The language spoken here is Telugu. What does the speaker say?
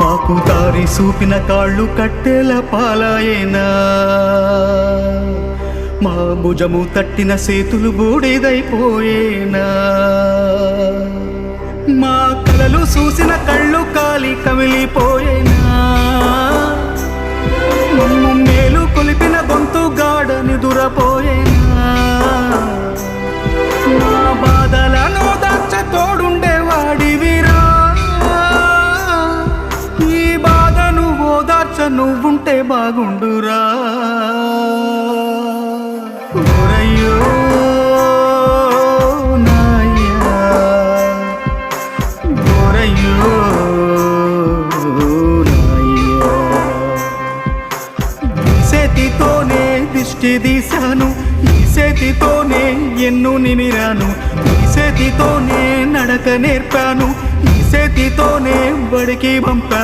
మాకు దారి చూపిన కాళ్ళు కట్టెల పాలాయేనా? మా భుజము తట్టిన సేతులు బూడిదైపోయేనా? మా కలలు చూసిన కళ్ళు కాలి కమిలిపోయేనా? మమ్ము మేలు కొలిపిన గొంతు గాఢ నిదురపోయేనా మా బాధలను దాచ నువ్వుంటే బాగుండురా. ఓరయ్యో నాయ్యా ఓరయ్యో నాయ్యా ఈ చేతితోనే దిష్టి తీశాను ఈ చేతితోనే ఎన్ను నిమిరాను ఈ చేతితోనే నడక నేర్పాను ఈ చేతితోనే బడికి పంపాను.